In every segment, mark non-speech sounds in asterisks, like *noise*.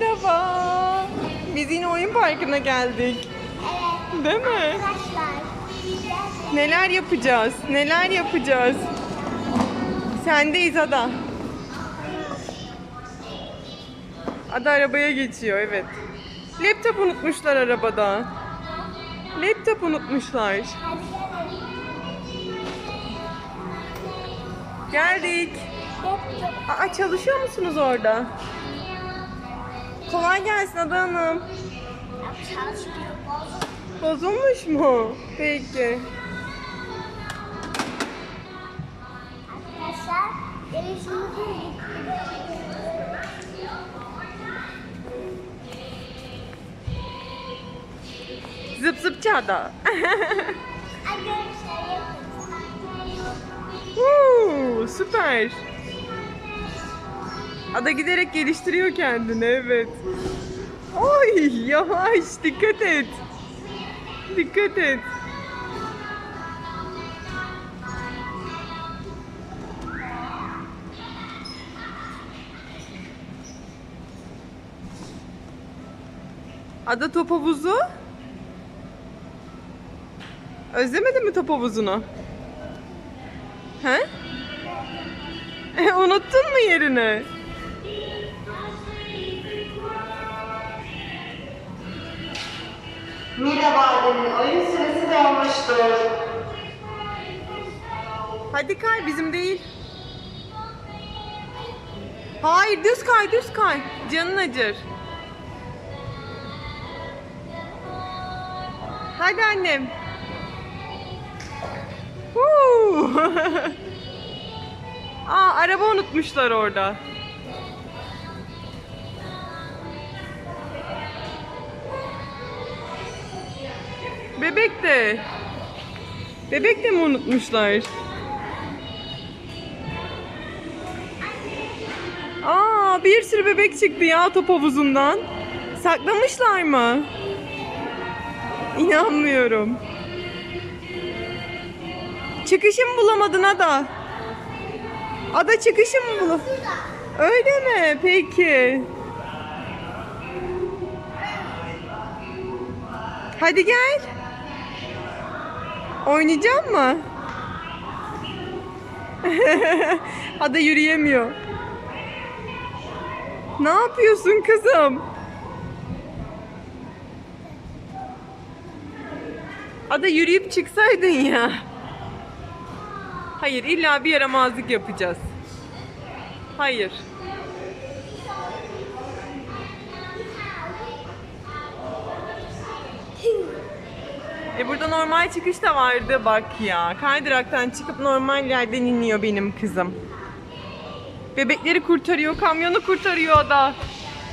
Merhaba. Biz yine oyun parkına geldik. Evet. Değil mi? Arkadaşlar. Neler yapacağız? Neler yapacağız? Sendeyiz Ada. Ada arabaya geçiyor evet. Laptop unutmuşlar arabada. Laptop unutmuşlar. Geldik. Aa çalışıyor musunuz orada? Kolay gelsin Ada Hanım. Çalışmıyor. Bozulmuş mu? Peki. Arkadaşlar. Zıp zıp yapın. Huu, süper. Ada giderek geliştiriyor kendini evet. Oy yavaş dikkat et. Dikkat et. Ada top havuzu. Özlemedin mi top havuzunu? He? E, *laughs* unuttun mu yerini? Mira Badem'in oyun süresi dolmuştur. Hadi kay bizim değil. Hayır düz kay düz kay. Canın acır. Hadi annem. *laughs* Aa araba unutmuşlar orada. Bebek de. Bebek de mi unutmuşlar? Aa bir sürü bebek çıktı ya top havuzundan. Saklamışlar mı? İnanmıyorum. Çıkışı mı bulamadın Ada? Ada çıkışı mı bul? Öyle mi? Peki. Hadi gel. Oynayacak mı? *laughs* Ada yürüyemiyor. Ne yapıyorsun kızım? Ada yürüyüp çıksaydın ya. Hayır, illa bir yaramazlık yapacağız. Hayır. Burada normal çıkış da vardı bak ya. Kaydıraktan çıkıp normal yerden iniyor benim kızım. Bebekleri kurtarıyor, kamyonu kurtarıyor da.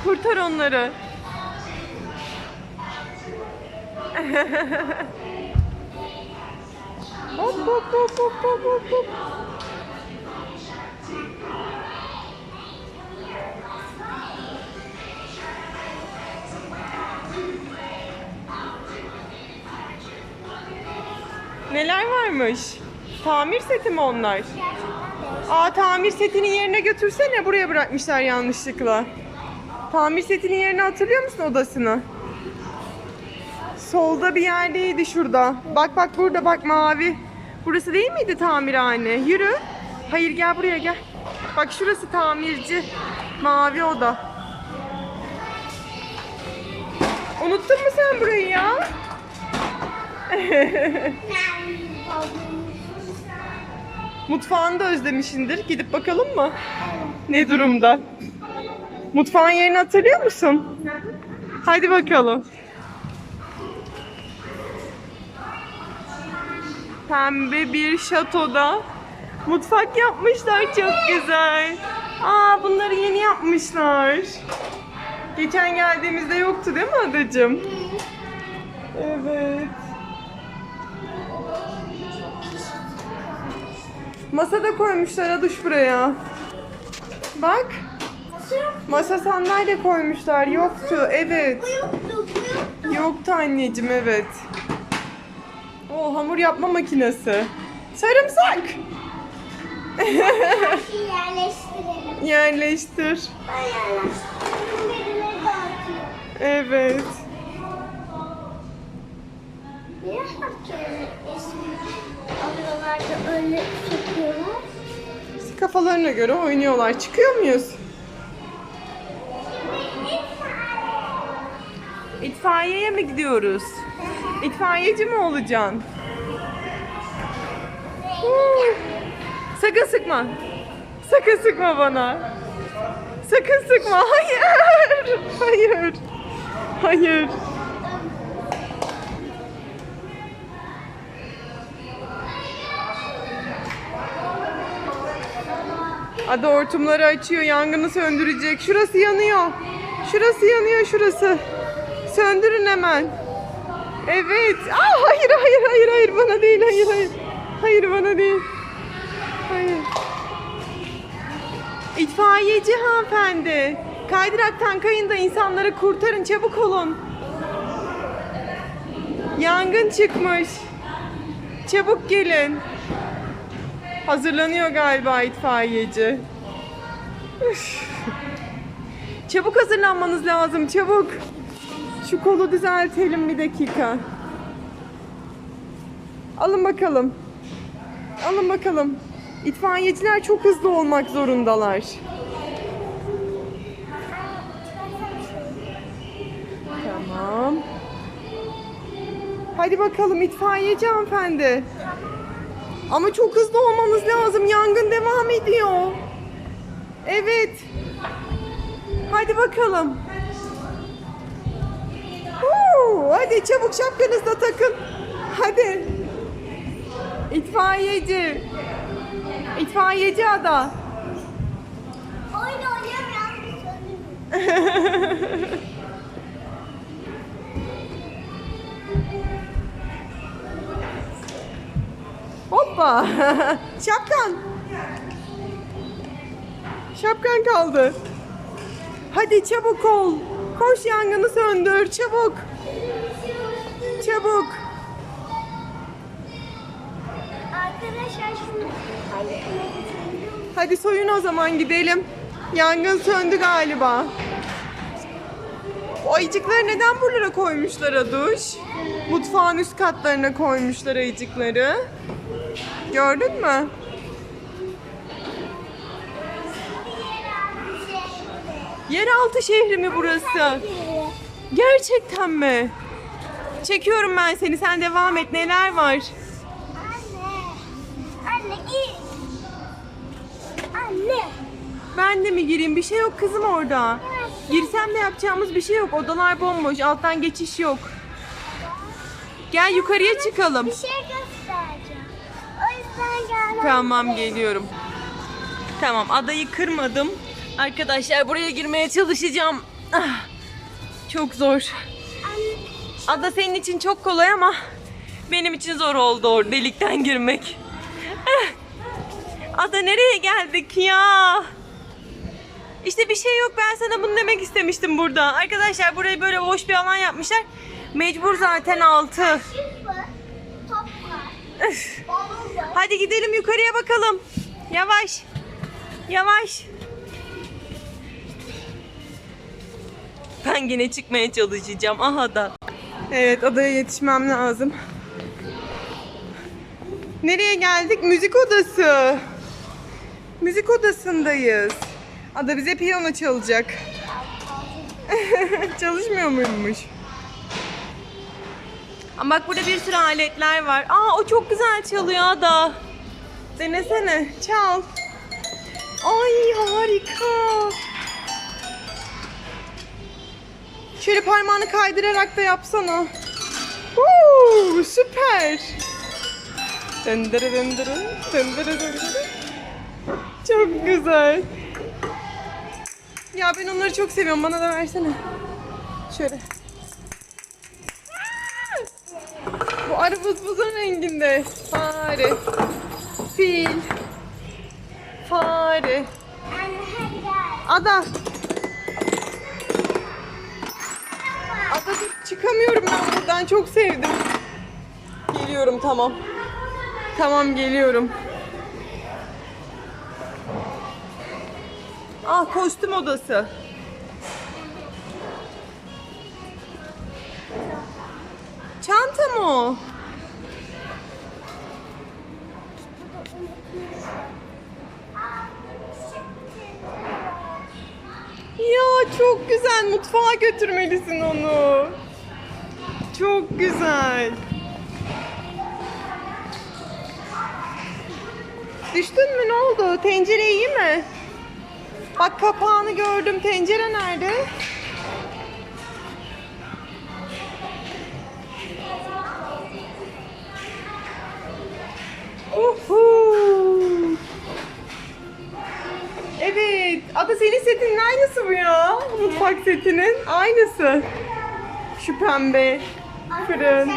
Kurtar onları. *laughs* hop hop hop hop hop hop Neler varmış? Tamir seti mi onlar? Aa tamir setinin yerine götürsene. Buraya bırakmışlar yanlışlıkla. Tamir setinin yerini hatırlıyor musun odasını? Solda bir yerdeydi şurada. Bak bak burada bak mavi. Burası değil miydi tamirhane? Yürü. Hayır gel buraya gel. Bak şurası tamirci. Mavi oda. Unuttun mu sen burayı ya? *laughs* Mutfağını da özlemişindir. Gidip bakalım mı? Ne durumda? Mutfağın yerini hatırlıyor musun? Hadi bakalım. Pembe bir şatoda mutfak yapmışlar çok güzel. Aa bunları yeni yapmışlar. Geçen geldiğimizde yoktu değil mi adacığım? Evet. Masa da koymuşlar Aduş buraya. Bak. Masa sandalye koymuşlar. Yoktu. Evet. Yoktu, anneciğim evet. O hamur yapma makinesi. Sarımsak. Yerleştirelim. *laughs* Yerleştir. Evet. Niye ismi alıyorlar öyle çekiyorlar? Kafalarına göre oynuyorlar. Çıkıyor muyuz? İtfaiyeye mi gidiyoruz? İtfaiyeci mi olacaksın? Sakın sıkma. Sakın sıkma bana. Sakın sıkma. Hayır. Hayır. Hayır. Ada hortumları açıyor. Yangını söndürecek. Şurası yanıyor. Şurası yanıyor şurası. Söndürün hemen. Evet. Aa, hayır hayır hayır hayır bana değil hayır hayır. Hayır bana değil. Hayır. İtfaiyeci hanımefendi. Kaydıraktan kayın da insanları kurtarın çabuk olun. Yangın çıkmış. Çabuk gelin. Hazırlanıyor galiba itfaiyeci. Çabuk hazırlanmanız lazım çabuk. Şu kolu düzeltelim bir dakika. Alın bakalım. Alın bakalım. İtfaiyeciler çok hızlı olmak zorundalar. Tamam. Hadi bakalım itfaiyeci hanımefendi. Ama çok hızlı olmanız lazım. Yangın devam ediyor. Evet. Hadi bakalım. Huu, hadi çabuk şapkanızı da takın. Hadi. İtfaiyeci. İtfaiyeci ada. Oyun oynayamıyorum. *laughs* Hoppa. *laughs* Şapkan. Şapkan kaldı. Hadi çabuk ol. Koş yangını söndür. Çabuk. Çabuk. Arkadaşlar şunu Hadi soyun o zaman gidelim. Yangın söndü galiba. O ayıcıkları neden buralara koymuşlar Aduş? Mutfağın üst katlarına koymuşlar ayıcıkları. Gördün mü? Yeraltı şehri mi burası? Gerçekten mi? Çekiyorum ben seni. Sen devam et. Neler var? Anne. Anne git. Anne. Ben de mi gireyim? Bir şey yok kızım orada. Girsem de yapacağımız bir şey yok. Odalar bomboş. Alttan geçiş yok. Gel yukarıya çıkalım. Bir şey göstereceğim. O yüzden gel. Tamam geliyorum. Tamam adayı kırmadım. Arkadaşlar buraya girmeye çalışacağım. Ah, çok zor. Ada senin için çok kolay ama benim için zor oldu o delikten girmek. Eh, Ada nereye geldik ya? İşte bir şey yok ben sana bunu demek istemiştim burada. Arkadaşlar burayı böyle boş bir alan yapmışlar. Mecbur zaten altı. Hadi gidelim yukarıya bakalım. Yavaş. Yavaş. Ben yine çıkmaya çalışacağım. Aha da. Evet adaya yetişmem lazım. Nereye geldik? Müzik odası. Müzik odasındayız. Ada bize piyano çalacak. *laughs* Çalışmıyor muymuş? Ama bak burada bir sürü aletler var. Aa o çok güzel çalıyor Ada. Denesene. Çal. Ay harika. Şöyle parmağını kaydırarak da yapsana. Woo, süper. Döndürü döndürü, döndürü döndürü. Çok güzel. Ya ben onları çok seviyorum. Bana da versene. Şöyle. Bu arı buzun renginde. Fare. Fil. Fare. Ada. Ada çıkamıyorum ben buradan. Çok sevdim. Geliyorum tamam. Tamam geliyorum. Aa kostüm odası. Çanta mı o? Ya çok güzel. Mutfağa götürmelisin onu. Çok güzel. Düştün mü? Ne oldu? Tencere iyi mi? Bak kapağını gördüm. Tencere nerede? Uhu. Evet. Ada senin setinin aynısı bu ya. Mutfak setinin aynısı. Şu pembe fırın.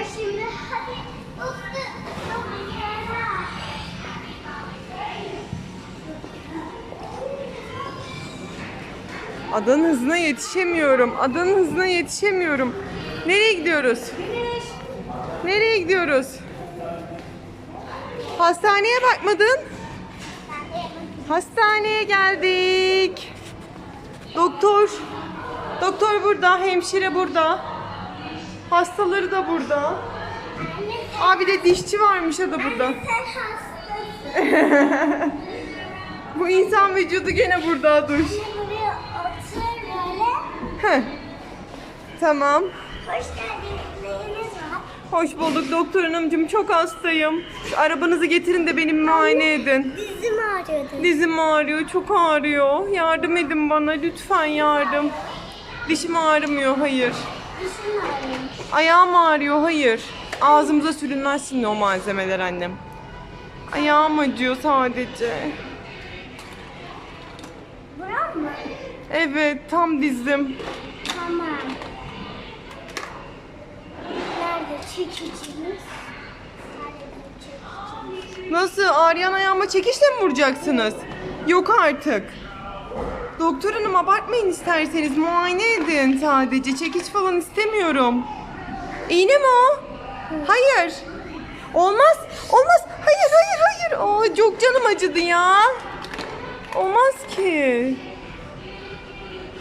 Adanın hızına yetişemiyorum. Adanın hızına yetişemiyorum. Nereye gidiyoruz? Nereye gidiyoruz? Hastaneye bakmadın? Hastaneye geldik. Doktor. Doktor burada, hemşire burada. Hastaları da burada. Abi de dişçi varmış da burada. *laughs* Bu insan vücudu gene burada dur. Heh. Tamam. Hoş geldiniz. Neyiniz var? Hoş bulduk doktor hanımcığım. Çok hastayım. Şu arabanızı getirin de beni muayene edin. Dizim ağrıyordu. Dizim ağrıyor, çok ağrıyor. Yardım edin bana lütfen yardım. Dişim ağrımıyor, hayır. Dizim ağrıyormuş. Ayağım ağrıyor, hayır. Ağzımıza sürünmezsin o malzemeler annem. Ayağım acıyor sadece. Buram mı? Evet, tam dizim. Tamam. Nerede çekicimiz? Nasıl? Ağrıyan ayağıma çekişle mi vuracaksınız? Yok artık. Doktor hanım abartmayın isterseniz. Muayene edin sadece. Çekiç falan istemiyorum. İğne mi o? Hayır. Olmaz. Olmaz. Hayır hayır hayır. Aa, çok canım acıdı ya. Olmaz ki.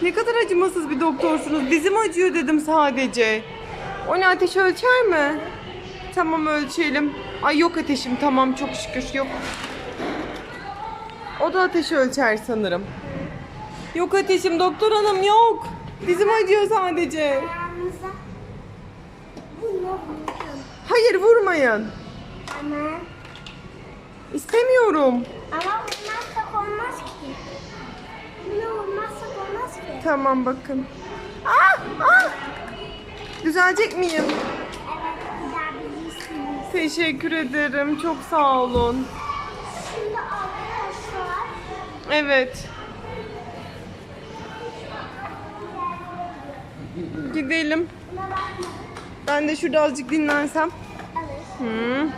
Ne kadar acımasız bir doktorsunuz. Dizim acıyor dedim sadece. O ne ateş ölçer mi? Tamam ölçelim. Ay yok ateşim tamam çok şükür yok. O da ateşi ölçer sanırım. Yok ateşim doktor hanım yok. Dizim acıyor sadece. Hayır vurmayın. Ama İstemiyorum. ama vurmazsak olmaz ki. Bunu vurmazsak olmaz ki. Tamam bakın. Ah, ah. Düzelecek miyim? Evet. Teşekkür ederim. Çok sağ olun. Şimdi arkadaşlar Evet. Gidelim. Ben de şurada azıcık dinlensem. Evet. Hı.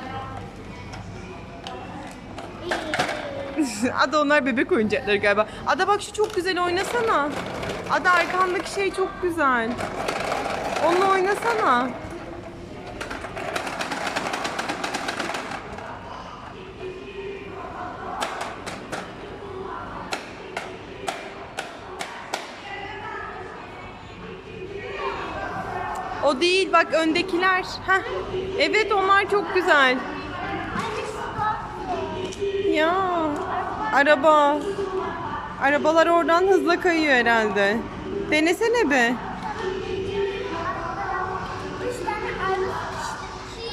İyi. *laughs* Ada onlar bebek oyuncakları galiba. Ada bak şu çok güzel oynasana. Ada arkandaki şey çok güzel. Onunla oynasana. O değil bak öndekiler. Heh. Evet onlar çok güzel. Ya araba. Arabalar oradan hızla kayıyor herhalde. Denesene be.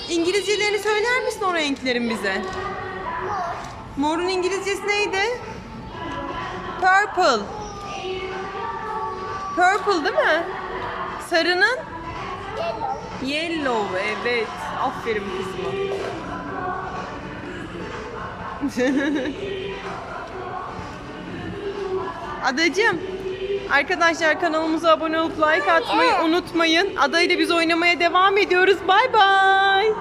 İngilizcelerini söyler misin o renklerin bize? Morun İngilizcesi neydi? Purple. Purple değil mi? Sarının? Yellow. Yellow evet. Aferin kızıma. *laughs* Adacığım. Arkadaşlar kanalımıza abone olup like atmayı unutmayın. Ada ile biz oynamaya devam ediyoruz. Bay bay.